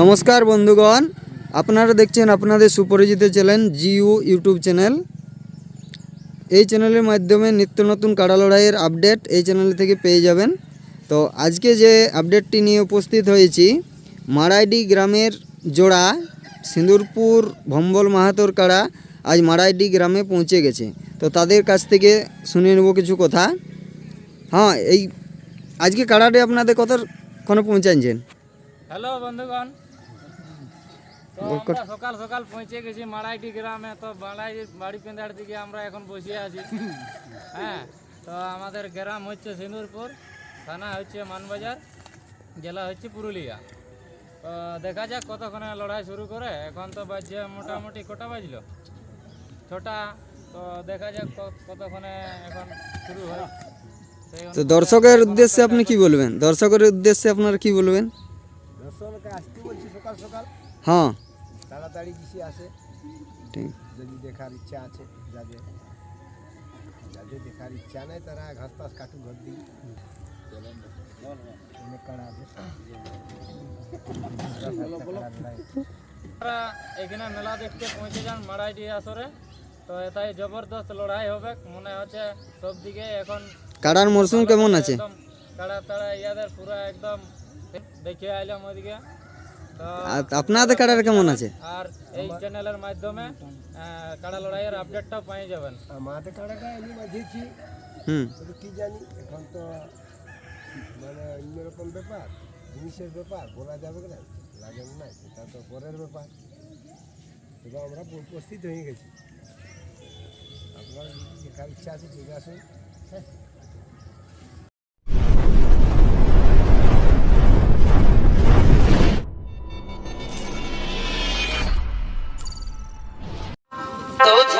নমস্কার বন্ধুগণ, আপনারা দেখছেন আপনাদের সুপরিচিত চ্যানেল জিইউ ইউটিউব চ্যানেল। এই চ্যানেলের মাধ্যমে নিত্য নতুন কাড়া লড়াইয়ের আপডেট এই চ্যানেল থেকে পেয়ে যাবেন। তো আজকে যে আপডেটটি নিয়ে উপস্থিত হয়েছি মারাইডি গ্রামের জোড়া সিঁদুরপুর ভম্বল মাহাতোর কাড়া আজ মারাইডি গ্রামে পৌঁছে গেছে। তো তাদের কাছ থেকে শুনে নেব কিছু কথা। হ্যাঁ এই আজকে কাড়াটি আপনাদের কতক্ষণে পৌঁছাচ্ছেন হ্যালো বন্ধুগণ। তো আমরা সকাল সকাল পৌঁছে গেছি মাড়াইটি গ্রামে। তো মাড়াই বাড়ি পেন্দার দিকে আমরা এখন বসে আছি। হ্যাঁ তো আমাদের গ্রাম হচ্ছে সিন্দুরপুর থানা হচ্ছে মানবাজার জেলা হচ্ছে পুরুলিয়া। তো দেখা যাক কতক্ষণে লড়াই শুরু করে। এখন তো বাজছে মোটামুটি কটা বাজলো? ছটা। তো দেখা যাক কতক্ষণে এখন শুরু হয়। তো দর্শকের উদ্দেশ্যে আপনি কি বলবেন? দর্শকের উদ্দেশ্যে আপনারা কি বলবেন? দর্শককে আসতে বলছি সকাল সকাল। হ্যাঁ। তাড়াতাড়ি কিছু আসে। ঠিক। যদি দেখার ইচ্ছা আছে যাদের যাদের দেখার ইচ্ছা নেই তারা ঘাস টাস কাটু ঘর দিই কাড়া এখানে মেলা দেখতে পৌঁছে যান মারাইডি আসরে। তো এটাই জবরদস্ত লড়াই হবে মনে হচ্ছে সব দিকে এখন কাড়ার মরশুম কেমন আছে? তাড়া তাড়া ইয়াদের পুরো একদম দেখে আইলাম ওইদিকে। আপনাদের কাড়ার কেমন আছে? আর এই চ্যানেলের মাধ্যমে কাড়া লড়াইয়ের আপডেটটাও পেয়ে যাবেন। আমাদের কাড়াটা এমনি বাঁধিয়েছি হুম। কি জানি এখন তো মানে অন্যরকম ব্যাপার জিনিসের ব্যাপার বলা যাবে না লাগে না এটা তো পরের ব্যাপার। তবে আমরা উপস্থিত হয়ে গেছি। আপনার দেখার ইচ্ছা আছে চলে আসুন those